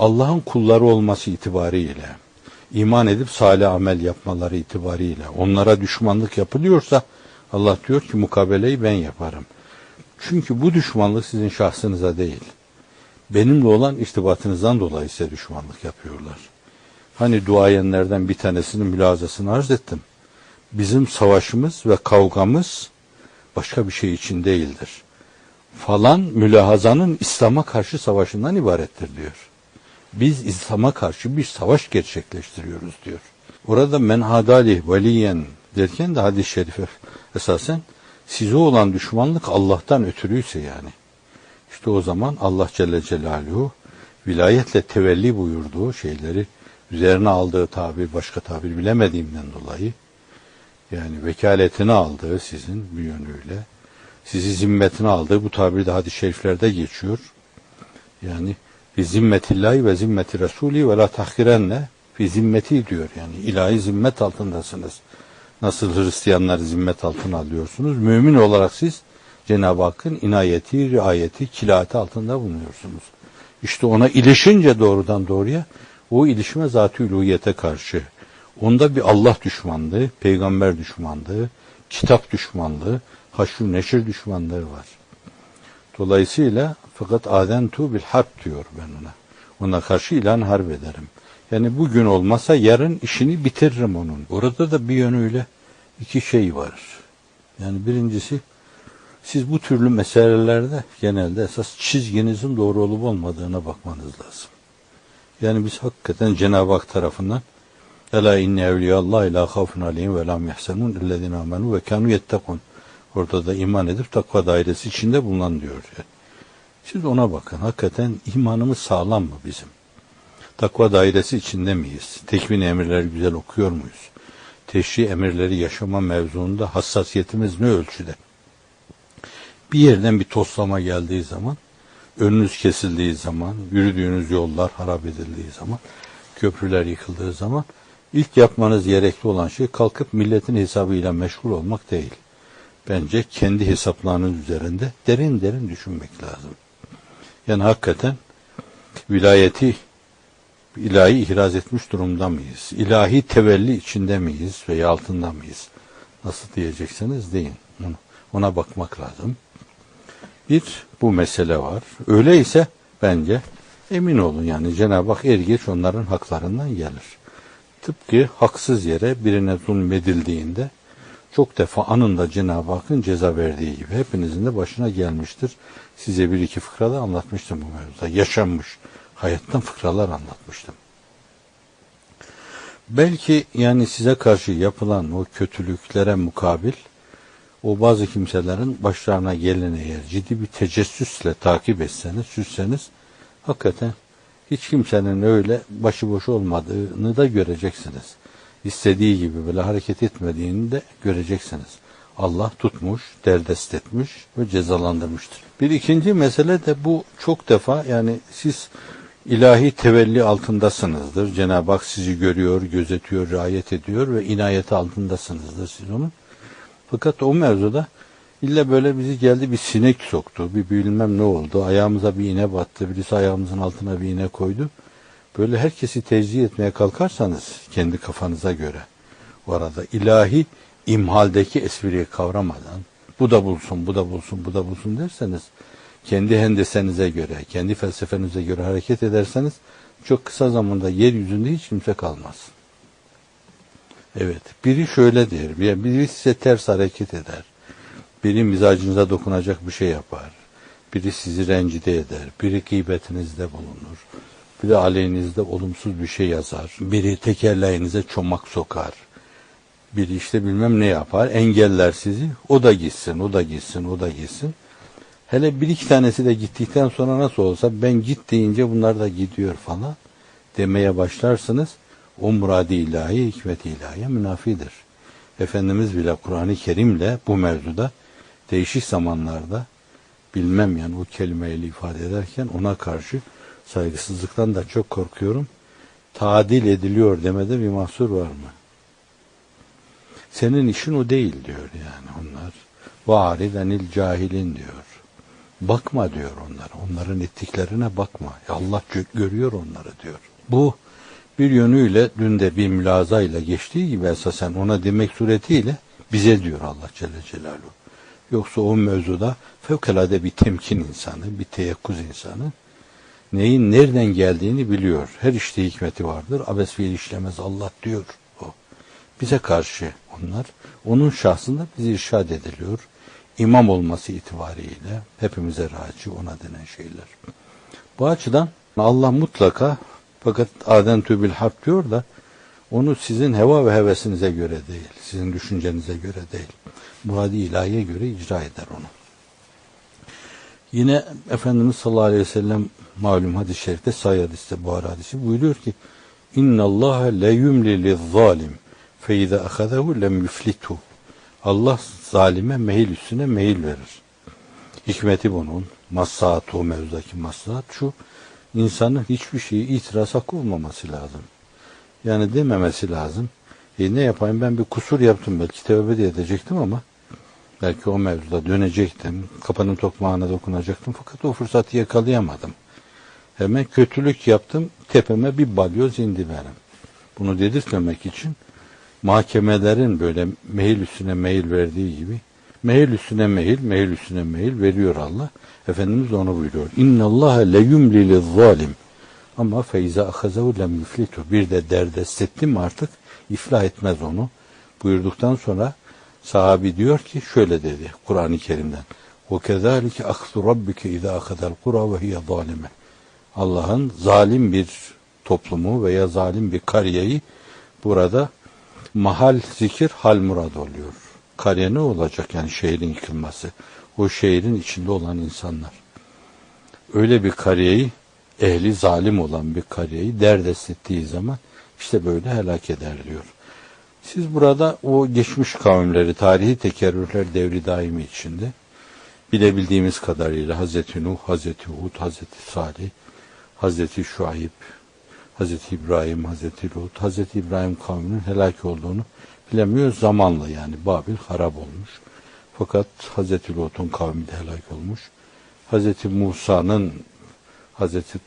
Allah'ın kulları olması itibariyle, iman edip salih amel yapmaları itibariyle onlara düşmanlık yapılıyorsa Allah diyor ki mukabeleyi ben yaparım. Çünkü bu düşmanlık sizin şahsınıza değil. Benimle olan irtibatınızdan dolayı size düşmanlık yapıyorlar. Hani duayenlerden bir tanesinin mülazasını arz ettim. Bizim savaşımız ve kavgamız başka bir şey için değildir. Falan mülahazanın İslam'a karşı savaşından ibarettir diyor. Biz İslam'a karşı bir savaş gerçekleştiriyoruz diyor. Orada men hadali veliyen derken de hadis-i şerife esasen size olan düşmanlık Allah'tan ötürüyse yani. İşte o zaman Allah Celle Celaluhu vilayetle tevelli buyurduğu şeyleri üzerine aldığı tabir başka tabir bilemediğimden dolayı yani vekaletini aldığı sizin bir yönüyle sizi zimmetine aldığı bu tabir de hadis-i şeriflerde geçiyor. Yani fi zimmetillahi ve zimmeti Resulü ve la tahkirenne fi zimmeti diyor. Yani ilahi zimmet altındasınız. Nasıl Hristiyanları zimmet altına alıyorsunuz. Mümin olarak siz Cenab-ı Hakk'ın inayeti, riayeti, kilati altında bulunuyorsunuz. İşte ona ilişince doğrudan doğruya o ilişme zat-ı uluhiyete karşı. Onda bir Allah düşmanlığı, peygamber düşmanlığı, kitap düşmanlığı, haşr neşir düşmanlığı var. Dolayısıyla fakat adentu bil harp diyor ben ona. Ona karşı ilan harp ederim. Yani bugün olmasa yarın işini bitiririm onun. Orada da bir yönüyle iki şey var. Yani birincisi siz bu türlü meselelerde genelde esas çizginizin doğru olup olmadığına bakmanız lazım. Yani biz hakikaten Cenab-ı Hak tarafından Ela inne evliyallah la khafun aleyhim ve lam yahsenun illezine amenu ve kanu yettekun. Orada da iman edip takva dairesi içinde bulunan diyor. Siz ona bakın. Hakikaten imanımız sağlam mı bizim? Takva dairesi içinde miyiz? Tekvin emirleri güzel okuyor muyuz? Teşri emirleri yaşama mevzuunda hassasiyetimiz ne ölçüde? Bir yerden bir toslama geldiği zaman, önünüz kesildiği zaman, yürüdüğünüz yollar harap edildiği zaman, köprüler yıkıldığı zaman ilk yapmanız gerekli olan şey kalkıp milletin hesabıyla meşgul olmak değil. Bence kendi hesaplarınız üzerinde derin derin düşünmek lazım. Yani hakikaten vilayeti ilahi ihraz etmiş durumda mıyız? İlahi tevelli içinde miyiz veya altında mıyız? Nasıl diyecekseniz deyin. Ona bakmak lazım. Bir bu mesele var. Öyleyse bence emin olun yani Cenab-ı Hak er geç onların haklarından gelir. Tıpkı haksız yere birine zulmedildiğinde çok defa anında Cenab-ı Hakk'ın ceza verdiği gibi hepinizin de başına gelmiştir. Size bir iki fıkrada anlatmıştım bu mevzuda. Yaşanmış hayattan fıkralar anlatmıştım. Belki yani size karşı yapılan o kötülüklere mukabil o bazı kimselerin başlarına geleni eğer ciddi bir tecessüsle takip etseniz, süsseniz hakikaten hiç kimsenin öyle başıboş olmadığını da göreceksiniz. İstediği gibi böyle hareket etmediğini de göreceksiniz. Allah tutmuş, derdest etmiş ve cezalandırmıştır. Bir ikinci mesele de bu çok defa yani siz ilahi tevelli altındasınızdır. Cenab-ı Hak sizi görüyor, gözetiyor, riayet ediyor ve inayeti altındasınızdır siz onun. Fakat o mevzuda illa böyle bizi geldi bir sinek soktu, bir bilmem ne oldu, ayağımıza bir iğne battı, birisi ayağımızın altına bir iğne koydu. Böyle herkesi tecih etmeye kalkarsanız kendi kafanıza göre o arada ilahi imhaldeki espriyi kavramadan bu da bulsun, bu da bulsun, bu da bulsun derseniz kendi hendesenize göre, kendi felsefenize göre hareket ederseniz çok kısa zamanda yeryüzünde hiç kimse kalmaz. Evet, biri şöyle der, biri size ters hareket eder. Biri mizacınıza dokunacak bir şey yapar. Biri sizi rencide eder. Biri gıybetinizde bulunur. Biri aleyhinizde olumsuz bir şey yazar. Biri tekerleğinize çomak sokar. Biri işte bilmem ne yapar. Engeller sizi. O da gitsin, o da gitsin, o da gitsin. Hele bir iki tanesi de gittikten sonra nasıl olsa ben git deyince bunlar da gidiyor falan demeye başlarsınız. O muradi ilahi, hikmet ilahiye münafidir. Efendimiz bile Kur'an-ı Kerim'le bu mevzuda değişik zamanlarda bilmem yani o kelimeyle ifade ederken ona karşı saygısızlıktan da çok korkuyorum. Tadil ediliyor demede bir mahsur var mı? Senin işin o değil diyor yani onlar. Varidenil cahilin diyor. Bakma diyor onlara. Onların ettiklerine bakma. Allah gö- görüyor onları diyor. Bu bir yönüyle dün de bir mülazayla geçtiği gibi esasen ona demek suretiyle bize diyor Allah Celle Celaluhu. Yoksa o mevzuda fevkalade bir temkin insanı, bir teyakkuz insanı neyin nereden geldiğini biliyor. Her işte hikmeti vardır. Abes fiil işlemez Allah diyor o. Bize karşı onlar. Onun şahsında bizi irşad ediliyor. İmam olması itibariyle hepimize raci ona denen şeyler. Bu açıdan Allah mutlaka fakat aden tübil harp diyor da onu sizin heva ve hevesinize göre değil, sizin düşüncenize göre değil. Muradi ilahiye göre icra eder onu. Yine Efendimiz sallallahu aleyhi ve sellem malum hadis-i şerifte sahih hadiste Buhari hadisi buyuruyor ki İnna Allah le yumli liz-zalim fe iza ahazahu lem yuflitu. Allah zalime mehil üstüne mehil verir. Hikmeti bunun, maslahatı o mevzudaki maslahat şu, insanın hiçbir şeyi itiraz hakkı olmaması lazım. Yani dememesi lazım. E ne yapayım ben bir kusur yaptım belki tövbe de edecektim ama belki o mevzuda dönecektim. Kapanın tokmağına dokunacaktım fakat o fırsatı yakalayamadım. Hemen kötülük yaptım. Tepeme bir balyoz indi benim. Bunu dedirtmemek için mahkemelerin böyle mehil üstüne mehil verdiği gibi mehil üstüne mehil, mehil üstüne mehil veriyor Allah. Efendimiz onu buyuruyor. İnna Allah le yumli zalim. Ama feyza ahazahu lem yuflitu. Bir de derdest etti mi artık iflah etmez onu. Buyurduktan sonra sahabi diyor ki şöyle dedi Kur'an-ı Kerim'den. وَكَذَٰلِكَ أَخْذُ رَبِّكَ اِذَا أَخَذَ الْقُرَى وَهِيَ ظَالِمَ Allah'ın zalim bir toplumu veya zalim bir kariyeyi burada mahal zikir hal murad oluyor. Kariye ne olacak yani şehrin yıkılması? O şehrin içinde olan insanlar. Öyle bir kariyeyi ehli zalim olan bir kariyeyi derdest ettiği zaman işte böyle helak eder diyor. Siz burada o geçmiş kavimleri, tarihi tekerrürler devri daimi içinde bilebildiğimiz kadarıyla Hazreti Nuh, Hazreti Hud, Hazreti Salih, Hazreti Şuayb, Hazreti İbrahim, Hazreti Lut, Hazreti İbrahim kavminin helak olduğunu bilemiyoruz zamanla yani Babil harap olmuş. Fakat Hazreti Lut'un kavmi de helak olmuş. Hazreti Musa'nın Hazreti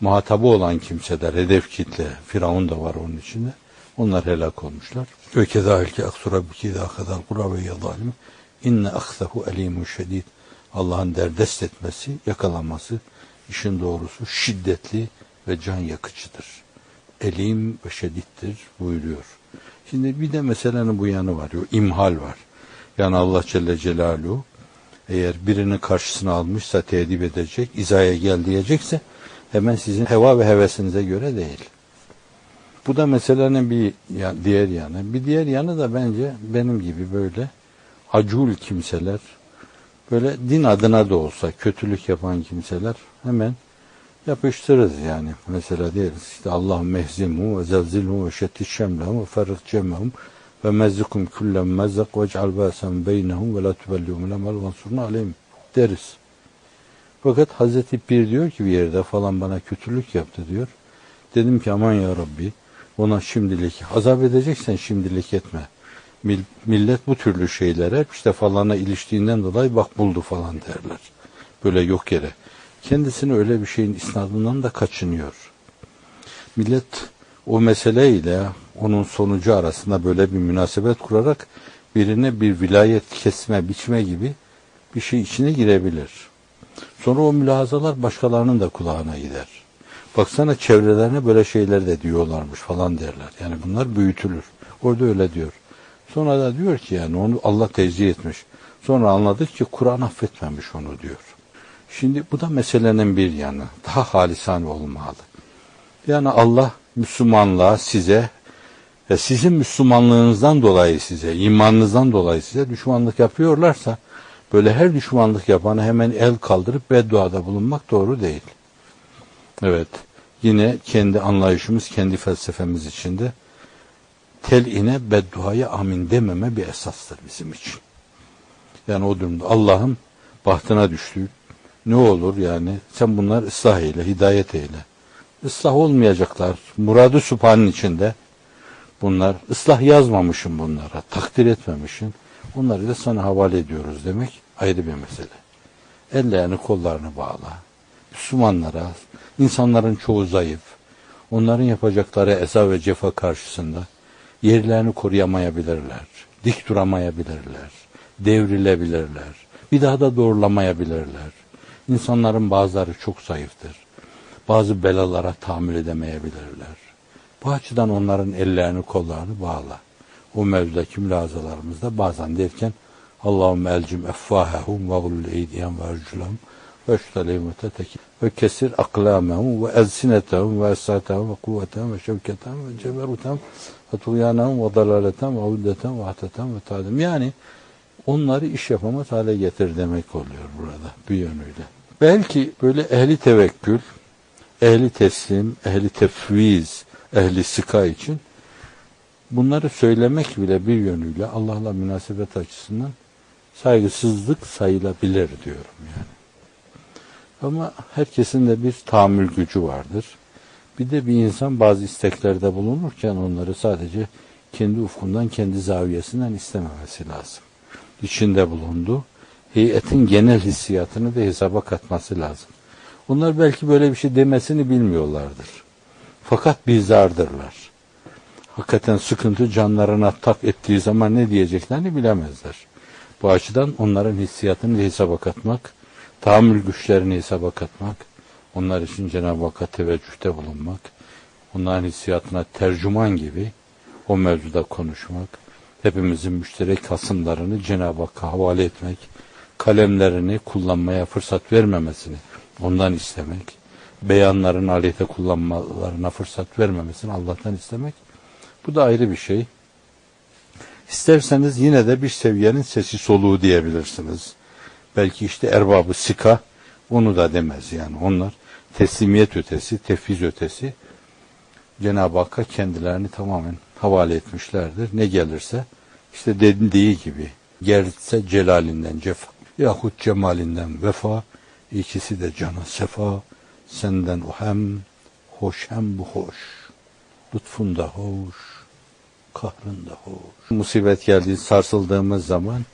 muhatabı olan kimseler, hedef kitle, Firavun da var onun içinde. Onlar helak olmuşlar. Ve kezalike aksura biki da kadar kura ve yadalim. İnne aksahu elimun şedid. Allah'ın derdest etmesi, yakalaması, işin doğrusu şiddetli ve can yakıcıdır. Elim ve şedittir buyuruyor. Şimdi bir de meselenin bu yanı var. O imhal var. Yani Allah Celle Celaluhu eğer birini karşısına almışsa tedip edecek, izaya gel diyecekse hemen sizin heva ve hevesinize göre değil. Bu da meselenin bir diğer yanı. Bir diğer yanı da bence benim gibi böyle acul kimseler, böyle din adına da olsa kötülük yapan kimseler hemen yapıştırırız yani. Mesela deriz işte Allah mehzimhu ve zelzilhu ve şettit şemlehum ve ferrik cemmehum ve mezzikum kullen mezzak ve ec'al bâsen beynehum ve la tübellihum lemel vansurna aleyhim deriz. Fakat Hazreti Pir diyor ki bir yerde falan bana kötülük yaptı diyor. Dedim ki aman ya Rabbi ona şimdilik azap edeceksen şimdilik etme. Mil- millet bu türlü şeylere işte falana iliştiğinden dolayı bak buldu falan derler. Böyle yok yere. Kendisini öyle bir şeyin isnadından da kaçınıyor. Millet o meseleyle onun sonucu arasında böyle bir münasebet kurarak birine bir vilayet kesme, biçme gibi bir şey içine girebilir. Sonra o mülahazalar başkalarının da kulağına gider. Baksana çevrelerine böyle şeyler de diyorlarmış falan derler. Yani bunlar büyütülür. Orada öyle diyor. Sonra da diyor ki yani onu Allah tezih etmiş. Sonra anladık ki Kur'an affetmemiş onu diyor. Şimdi bu da meselenin bir yanı. Daha halisane olmalı. Yani Allah Müslümanlığa size ve sizin Müslümanlığınızdan dolayı size, imanınızdan dolayı size düşmanlık yapıyorlarsa böyle her düşmanlık yapanı hemen el kaldırıp bedduada bulunmak doğru değil. Evet. Yine kendi anlayışımız, kendi felsefemiz içinde teline bedduaya amin dememe bir esastır bizim için. Yani o durumda Allah'ın bahtına düştüğü ne olur yani sen bunlar ıslah eyle, hidayet eyle. Islah olmayacaklar. Muradı Sübhan'ın içinde bunlar. ıslah yazmamışım bunlara. Takdir etmemişim. Onları da sana havale ediyoruz demek ayrı bir mesele. ellerini kollarını bağla. Müslümanlara, insanların çoğu zayıf. Onların yapacakları eza ve cefa karşısında yerlerini koruyamayabilirler. Dik duramayabilirler. Devrilebilirler. Bir daha da doğrulamayabilirler. İnsanların bazıları çok zayıftır. Bazı belalara tahammül edemeyebilirler. Bu açıdan onların ellerini kollarını bağla. O mevzudaki mülazalarımızda bazen derken Allahümme elcim effahehum ve gullü eydiyem ve erculahum ve eştaleyhim ve kesir aklamehum ve elsinetehum ve esatehum ve kuvvetehum ve şevketehum ve ceberutehum ve tuğyanehum ve dalaletehum ve uddetehum ve atetehum ve tadim. Yani onları iş yapamaz hale getir demek oluyor burada bir yönüyle. Belki böyle ehli tevekkül, ehli teslim, ehli tefviz, ehli sika için bunları söylemek bile bir yönüyle Allah'la münasebet açısından saygısızlık sayılabilir diyorum yani. Ama herkesin de bir tahammül gücü vardır. Bir de bir insan bazı isteklerde bulunurken onları sadece kendi ufkundan, kendi zaviyesinden istememesi lazım. İçinde bulunduğu heyetin genel hissiyatını da hesaba katması lazım. Onlar belki böyle bir şey demesini bilmiyorlardır. Fakat bizdardırlar. Hakikaten sıkıntı canlarına tak ettiği zaman ne diyeceklerini bilemezler. Bu açıdan onların hissiyatını hesaba katmak, tahammül güçlerini hesaba katmak, onlar için Cenab-ı Hakk'a teveccühte bulunmak, onların hissiyatına tercüman gibi o mevzuda konuşmak, hepimizin müşterek hasımlarını Cenab-ı Hakk'a havale etmek, kalemlerini kullanmaya fırsat vermemesini ondan istemek, beyanların aleyhte kullanmalarına fırsat vermemesini Allah'tan istemek, bu da ayrı bir şey. İsterseniz yine de bir seviyenin sesi soluğu diyebilirsiniz. Belki işte erbabı sika onu da demez yani. Onlar teslimiyet ötesi, tefviz ötesi Cenab-ı Hakk'a kendilerini tamamen havale etmişlerdir. Ne gelirse işte dediği gibi gelse celalinden cefa yahut cemalinden vefa ikisi de cana sefa senden o hem hoş hem bu hoş lütfun da hoş kahrın da hoş musibet geldiği sarsıldığımız zaman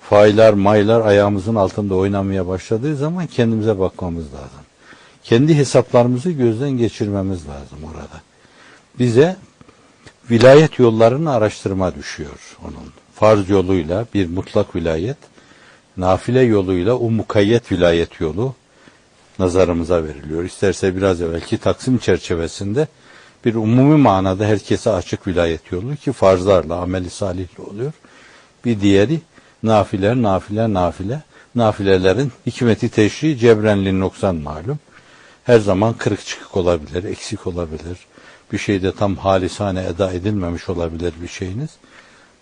faylar maylar ayağımızın altında oynamaya başladığı zaman kendimize bakmamız lazım. Kendi hesaplarımızı gözden geçirmemiz lazım orada. Bize vilayet yollarını araştırma düşüyor onun. Farz yoluyla bir mutlak vilayet, nafile yoluyla o mukayyet vilayet yolu nazarımıza veriliyor. İsterse biraz evvelki Taksim çerçevesinde bir umumi manada herkese açık vilayet yolu ki farzlarla, ameli salihli oluyor. Bir diğeri nafiler, nafile, nafile. Nafilelerin hikmeti teşri cebrenli noksan malum. Her zaman kırık çıkık olabilir, eksik olabilir. Bir şeyde tam halisane eda edilmemiş olabilir bir şeyiniz.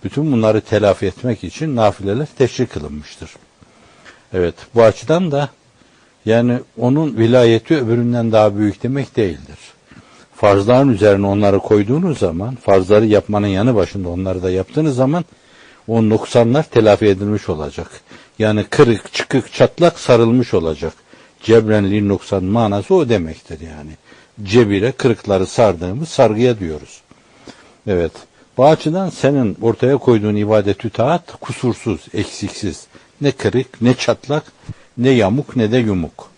Bütün bunları telafi etmek için nafileler teşri kılınmıştır. Evet bu açıdan da yani onun vilayeti öbüründen daha büyük demek değildir. Farzların üzerine onları koyduğunuz zaman, farzları yapmanın yanı başında onları da yaptığınız zaman o noksanlar telafi edilmiş olacak. Yani kırık, çıkık, çatlak sarılmış olacak. Cebrenli noksan manası o demektir yani. Cebire kırıkları sardığımız sargıya diyoruz. Evet. Bu açıdan senin ortaya koyduğun ibadetü taat kusursuz, eksiksiz. Ne kırık, ne çatlak, ne yamuk, ne de yumuk.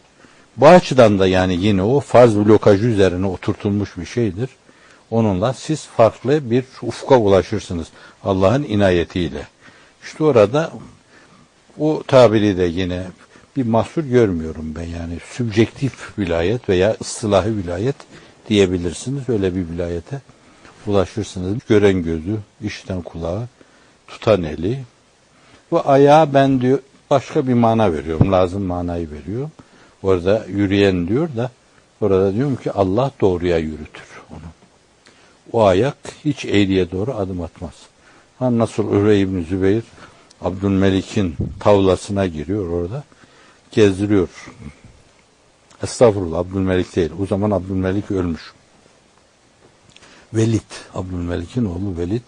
Bu açıdan da yani yine o farz blokajı üzerine oturtulmuş bir şeydir. Onunla siz farklı bir ufka ulaşırsınız Allah'ın inayetiyle. İşte orada o tabiri de yine bir mahsur görmüyorum ben yani sübjektif vilayet veya ıslahı vilayet diyebilirsiniz. Öyle bir vilayete ulaşırsınız. Gören gözü, işten kulağı, tutan eli ve ayağa ben diyor başka bir mana veriyorum. Lazım manayı veriyorum. Orada yürüyen diyor da orada diyorum ki Allah doğruya yürütür onu. O ayak hiç eğriye doğru adım atmaz. Ha nasıl Ürey İbni Zübeyir Abdülmelik'in tavlasına giriyor orada. Gezdiriyor. Estağfurullah Abdülmelik değil. O zaman Abdülmelik ölmüş. Velid, Abdülmelik'in oğlu Velid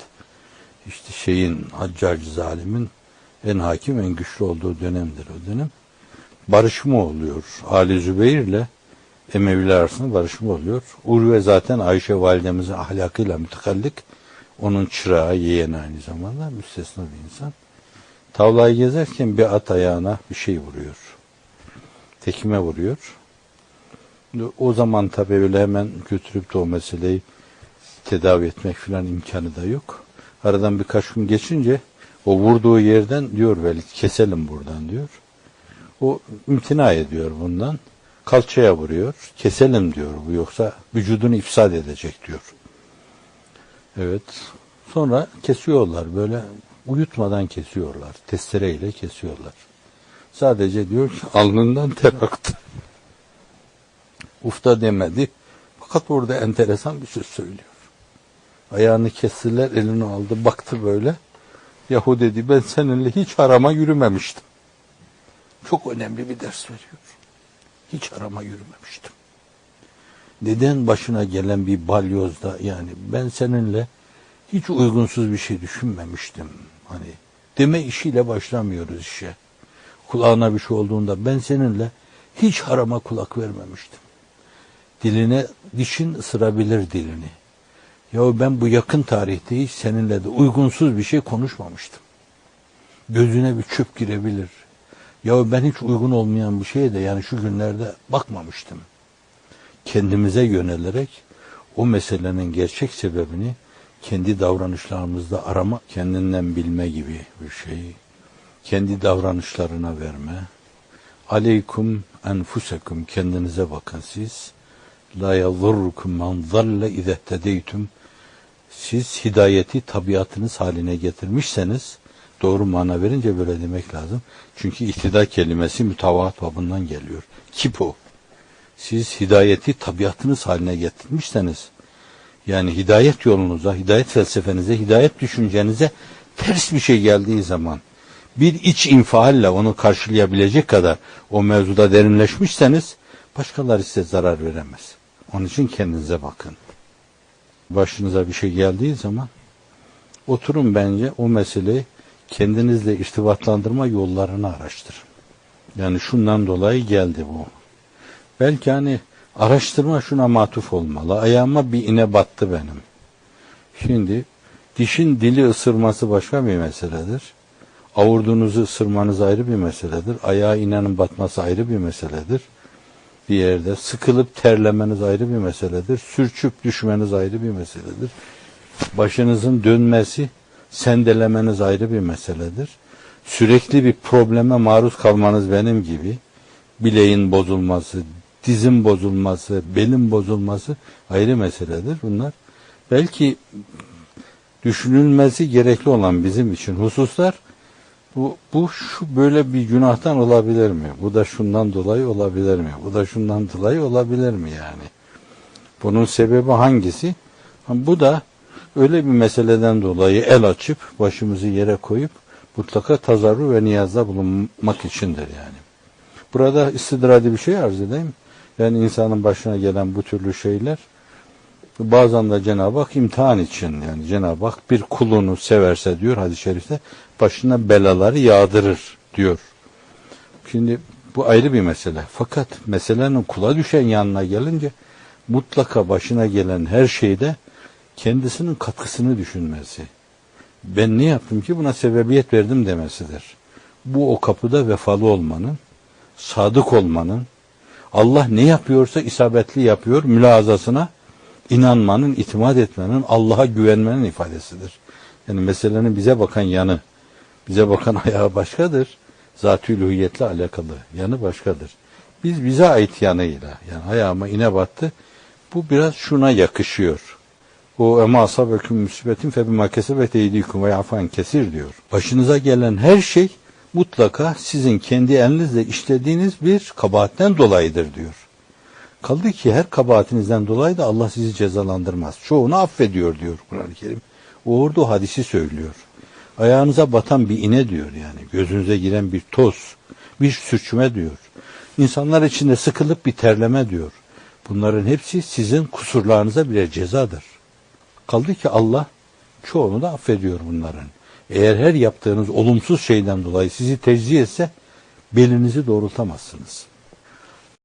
işte şeyin Haccacı zalimin en hakim en güçlü olduğu dönemdir o dönem. Barışma oluyor. Ali Zübeyir ile Emeviler arasında barışma oluyor. Urve zaten Ayşe validemizin ahlakıyla mütekallik. Onun çırağı, yeğeni aynı zamanda müstesna bir insan. Tavlayı gezerken bir at ayağına bir şey vuruyor. tekme vuruyor. O zaman tabii öyle hemen götürüp de o meseleyi tedavi etmek filan imkanı da yok. Aradan birkaç gün geçince o vurduğu yerden diyor Velid keselim buradan diyor. O imtina ediyor bundan. Kalçaya vuruyor. Keselim diyor bu yoksa vücudunu ifsad edecek diyor. Evet. Sonra kesiyorlar böyle uyutmadan kesiyorlar. Testereyle kesiyorlar. Sadece diyor ki alnından ter aktı. Ufta demedi. Fakat orada enteresan bir şey söylüyor. Ayağını kestiler, elini aldı, baktı böyle. Yahu dedi ben seninle hiç arama yürümemiştim. Çok önemli bir ders veriyor. Hiç arama yürümemiştim. Neden başına gelen bir balyozda yani ben seninle hiç uygunsuz bir şey düşünmemiştim. Hani deme işiyle başlamıyoruz işe. Kulağına bir şey olduğunda ben seninle hiç harama kulak vermemiştim. Diline dişin ısırabilir dilini. Ya ben bu yakın tarihte hiç seninle de uygunsuz bir şey konuşmamıştım. Gözüne bir çöp girebilir. Ya ben hiç uygun olmayan bir şeye de yani şu günlerde bakmamıştım. Kendimize yönelerek o meselenin gerçek sebebini kendi davranışlarımızda arama, kendinden bilme gibi bir şey. Kendi davranışlarına verme. Aleykum enfusekum kendinize bakın siz. La yadurrukum men zalle izehtedeytum. Siz hidayeti tabiatınız haline getirmişseniz doğru mana verince böyle demek lazım. Çünkü ihtida kelimesi mütavaat babından geliyor. Kipo. Siz hidayeti tabiatınız haline getirmişseniz yani hidayet yolunuza, hidayet felsefenize, hidayet düşüncenize ters bir şey geldiği zaman bir iç infialle onu karşılayabilecek kadar o mevzuda derinleşmişseniz başkaları size zarar veremez. Onun için kendinize bakın. Başınıza bir şey geldiği zaman oturun bence o meseleyi kendinizle irtibatlandırma yollarını araştırın. Yani şundan dolayı geldi bu. Belki hani araştırma şuna matuf olmalı. Ayağıma bir ine battı benim. Şimdi dişin dili ısırması başka bir meseledir. Avurduğunuzu ısırmanız ayrı bir meseledir. Ayağa inenin batması ayrı bir meseledir. Bir yerde sıkılıp terlemeniz ayrı bir meseledir. Sürçüp düşmeniz ayrı bir meseledir. Başınızın dönmesi, sendelemeniz ayrı bir meseledir. Sürekli bir probleme maruz kalmanız benim gibi bileğin bozulması, dizin bozulması, belin bozulması ayrı meseledir. Bunlar belki düşünülmesi gerekli olan bizim için hususlar bu, bu şu böyle bir günahtan olabilir mi? Bu da şundan dolayı olabilir mi? Bu da şundan dolayı olabilir mi yani? Bunun sebebi hangisi? Bu da öyle bir meseleden dolayı el açıp başımızı yere koyup mutlaka tazarru ve niyazda bulunmak içindir yani. Burada istidradi bir şey arz edeyim. Yani insanın başına gelen bu türlü şeyler bazen de Cenab-ı Hak imtihan için yani Cenab-ı Hak bir kulunu severse diyor hadis-i şerifte başına belaları yağdırır diyor. Şimdi bu ayrı bir mesele. Fakat meselenin kula düşen yanına gelince mutlaka başına gelen her şeyde kendisinin katkısını düşünmesi. Ben ne yaptım ki buna sebebiyet verdim demesidir. Bu o kapıda vefalı olmanın, sadık olmanın, Allah ne yapıyorsa isabetli yapıyor mülazasına inanmanın, itimat etmenin, Allah'a güvenmenin ifadesidir. Yani meselenin bize bakan yanı, bize bakan ayağı başkadır. Zat-ı alakalı yanı başkadır. Biz bize ait yanıyla, yani ayağıma ine battı, bu biraz şuna yakışıyor. O ema asabeküm musibetin fe bima kesebet eydikum ve yafan kesir diyor. Başınıza gelen her şey mutlaka sizin kendi elinizle işlediğiniz bir kabahatten dolayıdır diyor. Kaldı ki her kabahatinizden dolayı da Allah sizi cezalandırmaz. Çoğunu affediyor diyor Kur'an-ı Kerim. O hadisi söylüyor. Ayağınıza batan bir ine diyor yani. Gözünüze giren bir toz, bir sürçme diyor. İnsanlar içinde sıkılıp bir terleme diyor. Bunların hepsi sizin kusurlarınıza birer cezadır. Kaldı ki Allah çoğunu da affediyor bunların. Eğer her yaptığınız olumsuz şeyden dolayı sizi tecziye etse belinizi doğrultamazsınız.